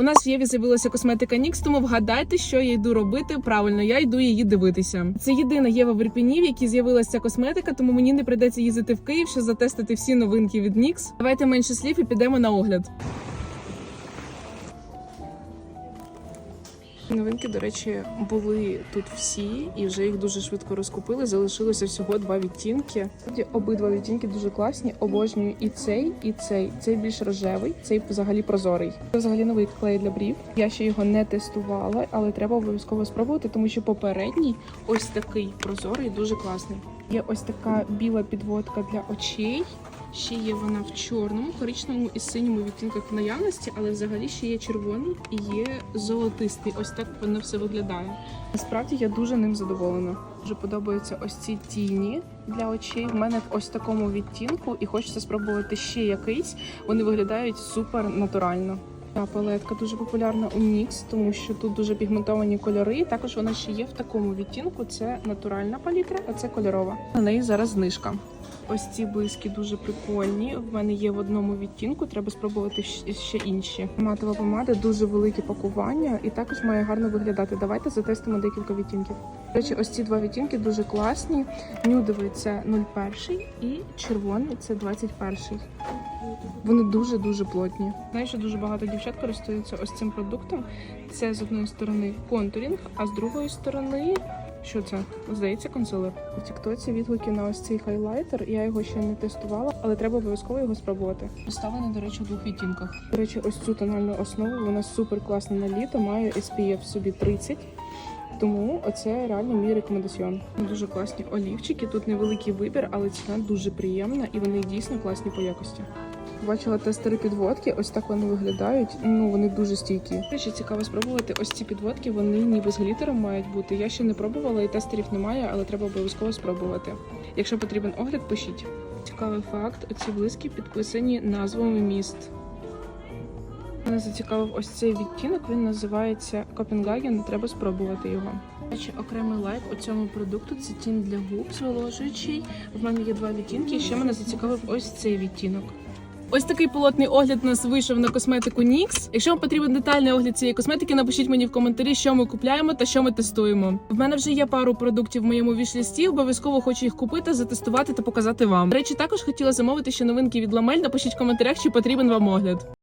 У нас в Єві з'явилася косметика Нікс, тому вгадайте, що я йду робити. Правильно, я йду її дивитися. Це єдина Єва в Ірпіні, в якій з'явилася косметика, тому мені не прийдеться їздити в Київ, щоб затестити всі новинки від Нікс. Давайте менше слів і підемо на огляд. Новинки, до речі, були тут всі, і вже їх дуже швидко розкупили. Залишилося всього два відтінки. Насправді, Обидва відтінки дуже класні. Обожнюю і цей, і цей. Цей більш рожевий, цей взагалі прозорий. Це взагалі новий клей для брів. Я ще його не тестувала, але треба обов'язково спробувати, тому що попередній ось такий прозорий, дуже класний. Є ось така біла підводка для очей. Ще є вона в чорному, коричневому і синьому відтінках в наявності, але взагалі ще є червоний і є золотистий. Ось так воно все виглядає. Насправді я дуже ним задоволена. Дуже подобаються ось ці тіні для очей. В мене в ось такому відтінку, і хочеться спробувати ще якийсь. Вони виглядають супер натурально. Та палетка дуже популярна у NYX, тому що тут дуже пігментовані кольори. Також вона ще є в такому відтінку. Це натуральна палітра, а це кольорова. На неї зараз знижка. Ось ці блиски дуже прикольні. В мене є в одному відтінку. Треба спробувати ще інші. Матова помада, дуже велике пакування і також має гарно виглядати. Давайте затестимо декілька відтінків. До речі, ось ці два відтінки дуже класні. Нюдовий це 01 і червоний це 21. Вони дуже дуже плотні. Знаю, що дуже багато дівчат користуються ось цим продуктом. Це з одної сторони контурінг, а з другої сторони. Що це? Здається, консилер. В Тіктоці відгуки на ось цей хайлайтер. Я його ще не тестувала, але треба обов'язково його спробувати. Представлений, до речі, у двох відтінках. До речі, ось цю тональну основу вона супер класна на літо, має SPF собі 30. Тому оце реально мій рекомендаціон. Дуже класні олівчики. Тут невеликий вибір, але ціна дуже приємна і вони дійсно класні по якості. Бачила тестери підводки, ось так вони виглядають. Ну вони дуже стійкі. Речі, цікаво спробувати. Ось ці підводки, вони ніби з глітером мають бути. Я ще не пробувала і тестерів немає, але треба обов'язково спробувати. Якщо потрібен огляд, пишіть. Цікавий факт: оці блиски підписані назвами міст. Мене зацікавив ось цей відтінок. Він називається Копенгаген. Треба спробувати його. До окремий лайк у цьому продукту це тінь для губ зволожуючий. В мене є два відтінки. Ще мене зацікавив ось цей відтінок. Ось такий пілотний огляд у нас вийшов на косметику NYX. Якщо вам потрібен детальний огляд цієї косметики, напишіть мені в коментарі, що ми купляємо та що ми тестуємо. В мене вже є пару продуктів в моєму вішлісті. Обов'язково хочу їх купити, затестувати та показати вам. До речі, також хотіла замовити ще новинки від Ламель. Напишіть в коментарях, чи потрібен вам огляд.